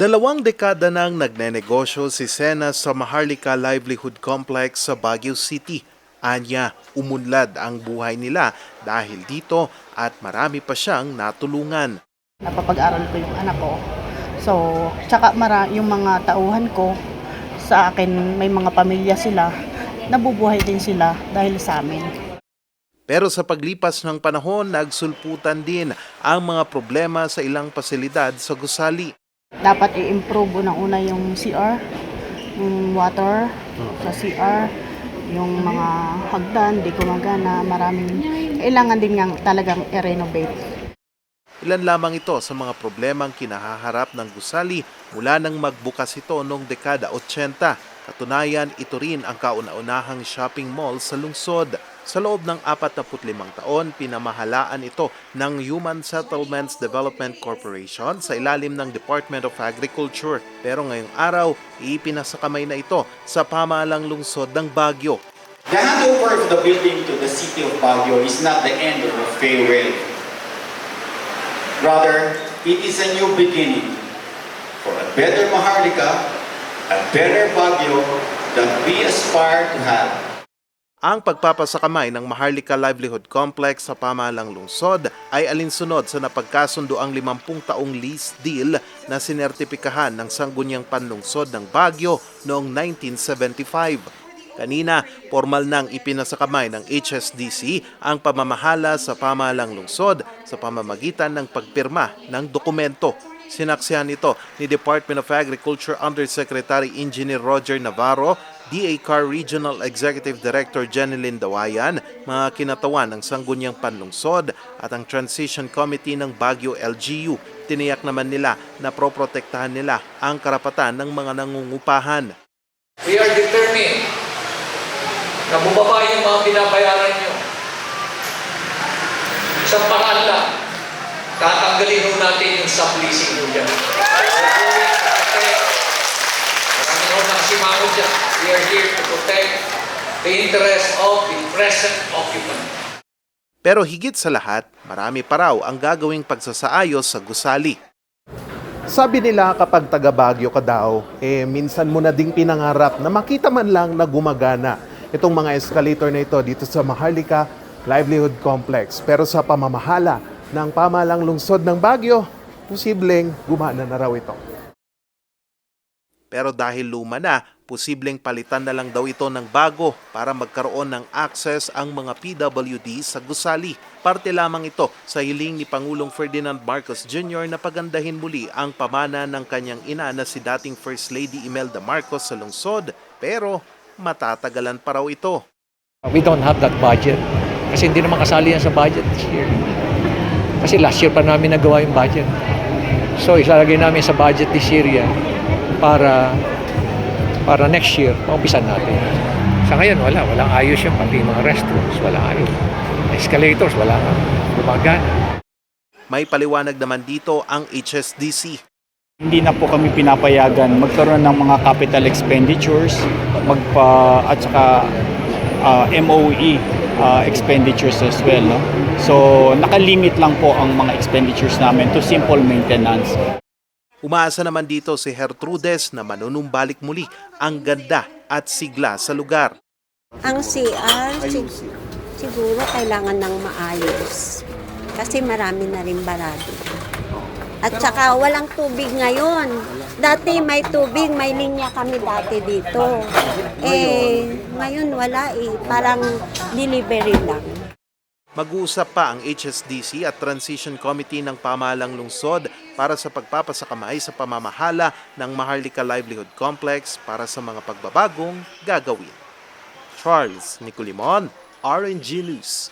Dalawang dekada nang nagnenegosyo si Sena sa Maharlika Livelihood Complex sa Baguio City. Anya, umunlad ang buhay nila dahil dito at marami pa siyang natulungan. napapag-aral ko yung anak ko. So, tsaka mara, yung mga tauhan ko, sa akin may mga pamilya sila, nabubuhay din sila dahil sa amin. Pero sa paglipas ng panahon, nagsulputan din ang mga problema sa ilang pasilidad sa gusali. Dapat i-improve unang-una yung CR, yung water sa CR, yung mga hagdan, di gumagana, maraming kailangan din nga talagang i-renovate. Ilan lamang ito sa mga problemang kinahaharap ng gusali mula nang magbukas ito noong dekada 80. Katunayan, ito rin ang kauna-unahang shopping mall sa lungsod. Sa loob ng 45 taon, pinamahalaan ito ng Human Settlements Development Corporation sa ilalim ng Department of Agriculture. Pero ngayong araw, ipinasakamay na ito sa pamahalang lungsod ng Baguio. The handover of the building to the city of Baguio is not the end of a farewell. Rather, it is a new beginning for a better Maharlika, a better Baguio that we aspire to have. Ang pagpapasakamay ng Maharlika Livelihood Complex sa pamahalang lungsod ay alinsunod sa napagkasundo ang 50 taong lease deal na sinertipikahan ng Sangguniang Panlungsod ng Baguio noong 1975. Kanina, formal nang ipinasakamay ng HSDC ang pamamahala sa pamahalang lungsod sa pamamagitan ng pagpirma ng dokumento. Sinaksihan ito ni Department of Agriculture Undersecretary Engineer Roger Navarro, DA CAR Regional Executive Director Jeneline Dawayan, mga kinatawan ng Sangguniang Panlungsod at ang Transition Committee ng Baguio LGU. Tiniyak naman nila na proprotektahan nila ang karapatan ng mga nangungupahan. We are determined na bumaba yung mga binabayaran nyo. Isang paraan lang, tatanggalin natin yung subleasing ho dyan. Dyan. We are here to protect the interest of the present occupant. Pero higit sa lahat, marami pa raw ang gagawing pagsasaayos sa gusali. Sabi nila kapag taga Baguio ka daw, eh minsan mo na ding pinangarap na makita man lang na gumagana itong mga escalator na ito dito sa Maharlika Livelihood Complex. Pero sa pamamahala ng pamalang lungsod ng Baguio, posibleng gumana na raw ito. Pero dahil luma na, posibleng palitan na lang daw ito ng bago para magkaroon ng access ang mga PWD sa gusali. Parte lamang ito sa hiling ni Pangulong Ferdinand Marcos Jr. na pagandahin muli ang pamana ng kanyang ina na si dating First Lady Imelda Marcos sa lungsod. Pero matatagalan pa raw ito. We don't have that budget. Kasi hindi naman kasali yan sa budget this year. Kasi last year pa namin nagawa yung budget. So ilalagay namin sa budget this year yan para para next year, maumpisan natin. Sa ngayon, wala. Walang ayos yung pati mga restrooms. Walang ayos. Escalators, wala nga. Gumagana. May paliwanag naman dito ang HSDC. Hindi na po kami pinapayagan magkaroon ng mga capital expenditures magpa at saka ah, MOE ah, expenditures as well no. So nakalimit lang po ang mga expenditures namin to simple maintenance. Umaasa naman dito si Hertrudes na manunumbalik muli ang ganda at sigla sa lugar. Ang CR, sig- siguro kailangan ng maayos. Kasi marami na rin barado. At saka walang tubig ngayon. Dati may tubig, may linya kami dati dito. Eh, ngayon wala eh. Parang delivery lang. Mag-uusap pa ang HSDC at Transition Committee ng Pamahalang Lungsod para sa pagpapasakamay sa pamamahala ng Maharlika Livelihood Complex para sa mga pagbabagong gagawin. Charles Nicolimon, RNG News.